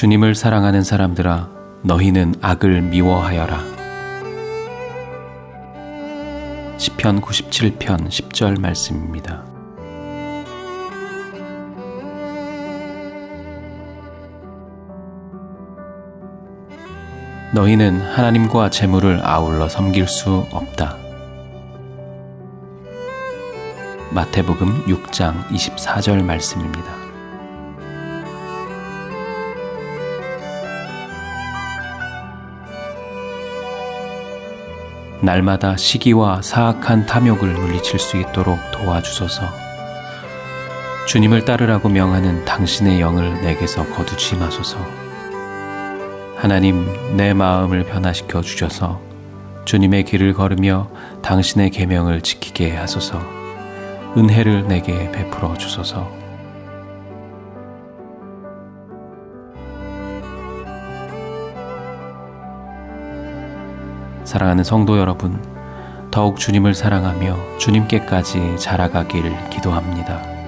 주님을 사랑하는 사람들아 너희는 악을 미워하여라. 시편 97편 10절 말씀입니다. 너희는 하나님과 재물을 아울러 섬길 수 없다. 마태복음 6장 24절 말씀입니다. 날마다 시기와 사악한 탐욕을 물리칠 수 있도록 도와주소서. 주님을 따르라고 명하는 당신의 영을 내게서 거두지 마소서. 하나님, 내 마음을 변화시켜 주셔서 주님의 길을 걸으며 당신의 계명을 지키게 하소서. 은혜를 내게 베풀어 주소서. 사랑하는 성도 여러분, 더욱 주님을 사랑하며 주님께까지 자라가길 기도합니다.